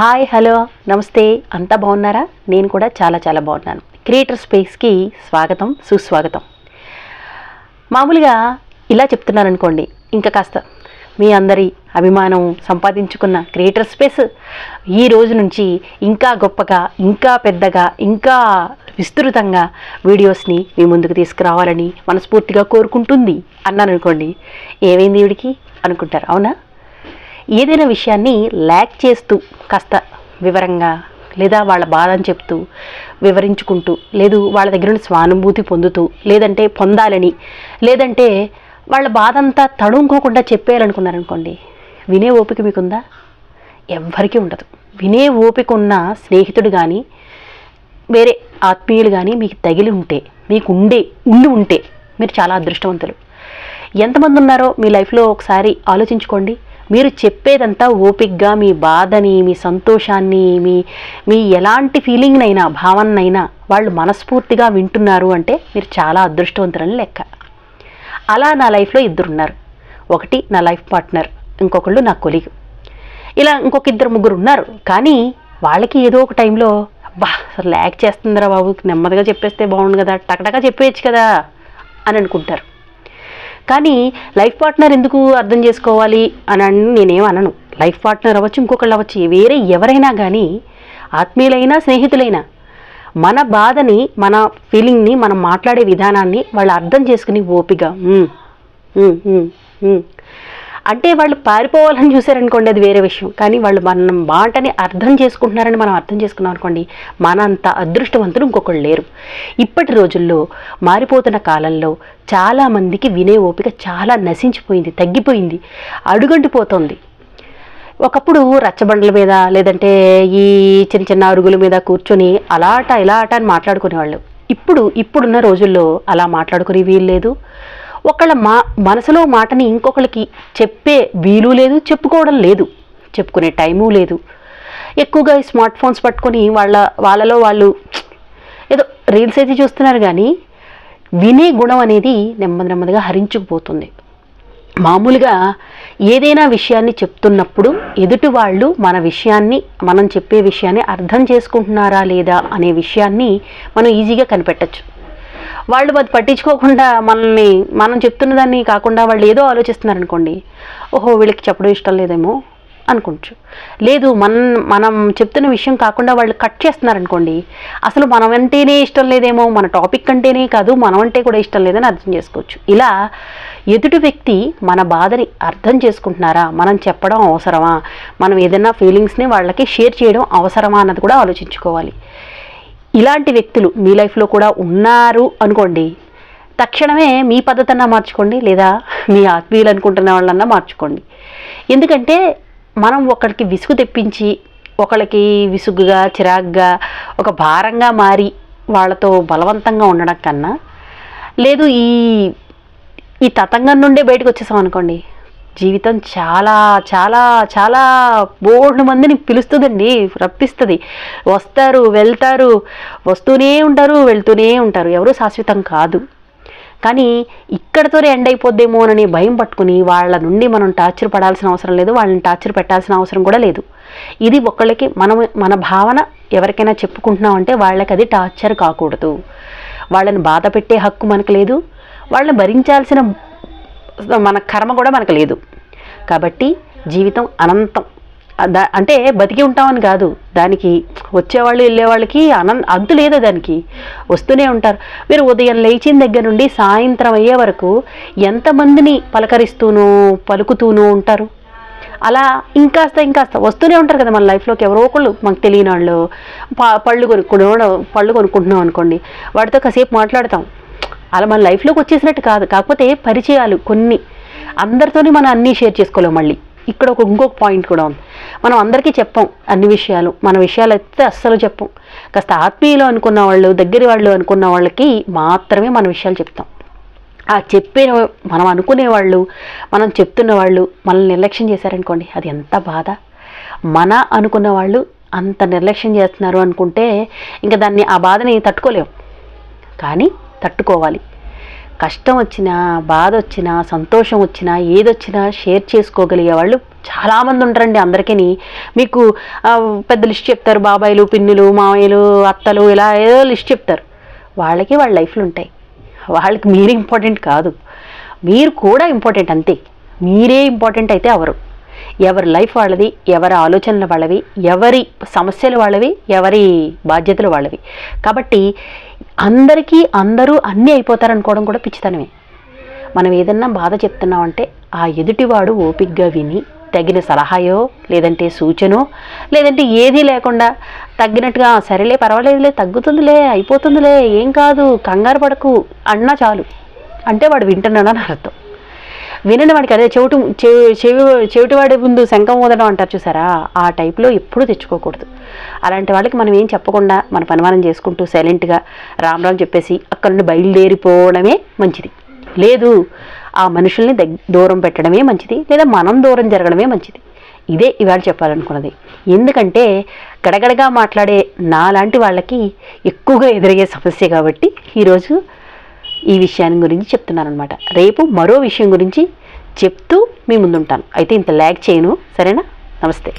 Hi hello నమస్తే. అంతా బాగున్నారా? నేను కూడా చాలా చాలా బాగున్నాను. క్రియేటర్ స్పేస్కి స్వాగతం సుస్వాగతం. మామూలుగా ఇలా చెప్తున్నాను అనుకోండి ఇంకా కాస్త మీ అందరి అభిమానం సంపాదించుకున్న క్రియేటర్ స్పేస్ ఈ రోజు నుంచి ఇంకా గొప్పగా ఇంకా పెద్దగా ఇంకా విస్తృతంగా వీడియోస్ని మీ ముందుకు తీసుకురావాలని మనస్ఫూర్తిగా కోరుకుంటుంది అన్నాను అనుకోండి ఏమైంది వీడికి? అనుకుంటారు అవునా? ఏదైనా విషయాన్ని ల్యాక్ చేస్తూ కాస్త వివరంగా లేదా వాళ్ళ బాధని చెప్తూ వివరించుకుంటూ లేదు వాళ్ళ దగ్గర నుండి స్వానుభూతి పొందుతూ లేదంటే పొందాలని లేదంటే వాళ్ళ బాధ అంతా తడుముకోకుండా చెప్పేయాలనుకున్నారనుకోండి వినే ఓపిక మీకుందా? ఎవ్వరికీ ఉండదు. వినే ఓపిక ఉన్న స్నేహితుడు కానీ వేరే ఆత్మీయులు కానీ మీకు తగిలి ఉంటే మీకు ఉండే ఉండి ఉంటే మీరు చాలా అదృష్టవంతులు. ఎంతమంది ఉన్నారో మీ లైఫ్లో ఒకసారి ఆలోచించుకోండి. మీరు చెప్పేదంతా ఓపిక్గా మీ బాధని మీ సంతోషాన్ని మీ మీ ఎలాంటి ఫీలింగ్నైనా భావనైనా వాళ్ళు మనస్ఫూర్తిగా వింటున్నారు అంటే మీరు చాలా అదృష్టవంతులని లెక్క. అలా నా లైఫ్లో ఇద్దరున్నారు. ఒకటి నా లైఫ్ పార్ట్నర్ ఇంకొకళ్ళు నా కొలిగ్. ఇలా ఇంకొక ఇద్దరు ముగ్గురు ఉన్నారు. కానీ వాళ్ళకి ఏదో ఒక టైంలో అబ్బా అసలు ల్యాక్ చేస్తుందిరా బాబు నెమ్మదిగా చెప్పేస్తే బాగుండు కదా టకటగా చెప్పేయచ్చు కదా అని అనుకుంటారు. కానీ లైఫ్ పార్ట్నర్ ఎందుకు అర్థం చేసుకోవాలి అని నేనేం అనను. లైఫ్ పార్ట్నర్ అవ్వచ్చు ఇంకొకళ్ళు అవ్వచ్చు వేరే ఎవరైనా కానీ ఆత్మీయులైనా స్నేహితులైనా మన బాధని మన ఫీలింగ్ని మనం మాట్లాడే విధానాన్ని వాళ్ళు అర్థం చేసుకుని ఓపిక. అంటే వాళ్ళు పారిపోవాలని చూసారనుకోండి అది వేరే విషయం. కానీ వాళ్ళు మన మాటని అర్థం చేసుకుంటున్నారని మనం అర్థం చేసుకున్నాం అనుకోండి మనంత అదృష్టవంతులు ఇంకొకళ్ళు లేరు. ఇప్పటి రోజుల్లో మారిపోతున్న కాలంలో చాలామందికి వినే ఓపిక చాలా నశించిపోయింది తగ్గిపోయింది అడుగంటిపోతుంది. ఒకప్పుడు రచ్చబండల మీద లేదంటే ఈ చిన్న చిన్న అరుగుల మీద కూర్చొని అలాట ఇలాట అని మాట్లాడుకునేవాళ్ళు. ఇప్పుడు ఇప్పుడున్న రోజుల్లో అలా మాట్లాడుకునే వీలు లేదు. ఒకళ్ళ మా మనసులో మాటని ఇంకొకరికి చెప్పే వీలు లేదు చెప్పుకోవడం లేదు చెప్పుకునే టైము లేదు. ఎక్కువగా ఈ స్మార్ట్ ఫోన్స్ పట్టుకొని వాళ్ళ వాళ్ళలో వాళ్ళు ఏదో రీల్స్ అయితే చూస్తున్నారు కానీ వినే గుణం అనేది నెమ్మది నెమ్మదిగా హరించుకుపోతుంది. మామూలుగా ఏదైనా విషయాన్ని చెప్తున్నప్పుడు ఎదుటి వాళ్ళు మన విషయాన్ని మనం చెప్పే విషయాన్ని అర్థం చేసుకుంటున్నారా లేదా అనే విషయాన్ని మనం ఈజీగా కనిపెట్టచ్చు. వాళ్ళు అది పట్టించుకోకుండా మనల్ని మనం చెప్తున్న దాన్ని కాకుండా వాళ్ళు ఏదో ఆలోచిస్తున్నారు అనుకోండి ఓహో వీళ్ళకి చెప్పడం ఇష్టం లేదేమో అనుకోవచ్చు. లేదు మన మనం చెప్తున్న విషయం కాకుండా వాళ్ళు కట్ చేస్తున్నారు అనుకోండి అసలు మనం అంటేనే ఇష్టం లేదేమో మన టాపిక్ అంటేనే కాదు మనం అంటే కూడా ఇష్టం లేదని అర్థం చేసుకోవచ్చు. ఇలా ఎదుటి వ్యక్తి మన బాధని అర్థం చేసుకుంటున్నారా? మనం చెప్పడం అవసరమా? మనం ఏదైనా ఫీలింగ్స్ని వాళ్ళకి షేర్ చేయడం అవసరమా అన్నది కూడా ఆలోచించుకోవాలి. ఇలాంటి వ్యక్తులు మీ లైఫ్లో కూడా ఉన్నారు అనుకోండి తక్షణమే మీ పద్ధతన్నా మార్చుకోండి లేదా మీ ఆత్మీయులు అనుకుంటున్న వాళ్ళన్నా మార్చుకోండి. ఎందుకంటే మనం ఒకరికి విసుగు తెప్పించి ఒకళ్ళకి విసుగుగా చిరాగ్గా ఒక భారంగా మారి వాళ్ళతో బలవంతంగా ఉండడం కన్నా లేదు ఈ ఈ తతంగం నుండే బయటకు వచ్చేసాం అనుకోండి జీవితం చాలా చాలా చాలా బోర్డు మందిని పిలుస్తుందండి రప్పిస్తుంది. వస్తారు వెళ్తారు వస్తూనే ఉంటారు వెళ్తూనే ఉంటారు. ఎవరు శాశ్వతం కాదు. కానీ ఇక్కడతోనే ఎండ్ అయిపోద్దేమోనని భయం పట్టుకుని వాళ్ళ నుండి మనం టార్చర్ పడాల్సిన అవసరం లేదు వాళ్ళని టార్చర్ పెట్టాల్సిన అవసరం కూడా లేదు. ఇది ఒకళ్ళకి మనం మన భావన ఎవరికైనా చెప్పుకుంటున్నాం అంటే వాళ్ళకి అది టార్చర్ కాకూడదు. వాళ్ళని బాధ పెట్టే హక్కు మనకు లేదు. వాళ్ళని భరించాల్సిన మన కర్మ కూడా మనకు లేదు. కాబట్టి జీవితం అనంతం. దా అంటే బతికి ఉంటామని కాదు. దానికి వచ్చేవాళ్ళు వెళ్ళేవాళ్ళకి అనం అంతు లేదు దానికి. వస్తూనే ఉంటారు. మీరు ఉదయం లేచిన దగ్గర నుండి సాయంత్రం అయ్యే వరకు ఎంతమందిని పలకరిస్తూనూ పలుకుతూనూ ఉంటారు? అలా ఇంకాస్త ఇంకాస్త వస్తూనే ఉంటారు కదా మన లైఫ్లోకి ఎవరో ఒకళ్ళు మాకు తెలియని వాళ్ళు ప- పళ్ళు కొనుక్కునే పళ్ళు కొనుక్కుంటున్నాం అనుకోండి. వాటితో కాసేపు మాట్లాడతాం. అలా మన లైఫ్లోకి వచ్చేసినట్టు కాదు. కాకపోతే పరిచయాలు కొన్ని. అందరితోనే మనం అన్నీ షేర్ చేసుకోలేం మళ్ళీ. ఇక్కడ ఒక ఇంకొక పాయింట్ కూడా ఉంది. మనం అందరికీ చెప్పం అన్ని విషయాలు. మన విషయాలు అయితే అస్సలు చెప్పం. కాస్త ఆత్మీయులు అనుకున్న వాళ్ళు దగ్గర వాళ్ళు అనుకున్న వాళ్ళకి మాత్రమే మన విషయాలు చెప్తాం. ఆ చెప్పే మనం అనుకునే వాళ్ళు మనం చెప్తున్న వాళ్ళు మనల్ని నిర్లక్ష్యం చేశారనుకోండి అది ఎంత బాధ. మన అనుకున్న వాళ్ళు అంత నిర్లక్ష్యం చేస్తున్నారు అనుకుంటే ఇంకా దాన్ని ఆ బాధని తట్టుకోలేం. కానీ తట్టుకోవాలి. కష్టం వచ్చినా బాధ వచ్చినా సంతోషం వచ్చినా ఏదొచ్చినా షేర్ చేసుకోగలిగే వాళ్ళు చాలామంది ఉంటారండి అందరికీ మీకు పెద్ద లిస్ట్ చెప్తారు బాబాయిలు పిన్నులు మామయ్యలు అత్తలు ఇలా ఏదో లిస్ట్ చెప్తారు. వాళ్ళకి వాళ్ళ లైఫ్లు ఉంటాయి. వాళ్ళకి మీరు ఇంపార్టెంట్ కాదు. మీరు కూడా ఇంపార్టెంట్ అంతే. మీరే ఇంపార్టెంట్ అయితే అవరు ఎవరి లైఫ్ వాళ్ళది ఎవరి ఆలోచనలు వాళ్ళవి ఎవరి సమస్యలు వాళ్ళవి ఎవరి బాధ్యతలు వాళ్ళవి. కాబట్టి అందరికీ అందరూ అన్నీ అయిపోతారనుకోవడం కూడా పిచ్చితనమే. మనం ఏదన్నా బాధ చెప్తున్నామంటే ఆ ఎదుటివాడు ఓపిగ్గా విని తగిన సలహాయో లేదంటే సూచనో లేదంటే ఏదీ లేకుండా తగ్గినట్టుగా సరేలే పర్వాలేదులే తగ్గుతుందిలే అయిపోతుందిలే ఏం కాదు కంగారు పడకు అన్నా చాలు. అంటే వాడు వింటున్నాడని అర్థం. వినని వాడికి అదే చెవిటి చెవి చెవి చెవిటివాడి ముందు శంఖం ఊదడం అంటారు చూసారా? ఆ టైప్లో ఎప్పుడూ తెచ్చుకోకూడదు. అలాంటి వాళ్ళకి మనం ఏం చెప్పకుండా మన పనిమానం చేసుకుంటూ సైలెంట్గా రామ్ రామ్ చెప్పేసి అక్కడ నుండి బయలుదేరిపోవడమే మంచిది. లేదు ఆ మనుషుల్ని దగ్ దూరం పెట్టడమే మంచిది లేదా మనం దూరం జరగడమే మంచిది. ఇదే ఇవాళ చెప్పాలనుకున్నది. ఎందుకంటే గడగడగా మాట్లాడే నాలాంటి వాళ్ళకి ఎక్కువగా ఎదురయ్యే సమస్య కాబట్టి ఈరోజు ఈ విషయాన్ని గురించి చెప్తున్నాను అనమాట రేపు మరో విషయం గురించి చెప్తూ మీ ముందుంటాను. అయితే ఇంత ల్యాగ్ చేయను. సరేనా? నమస్తే.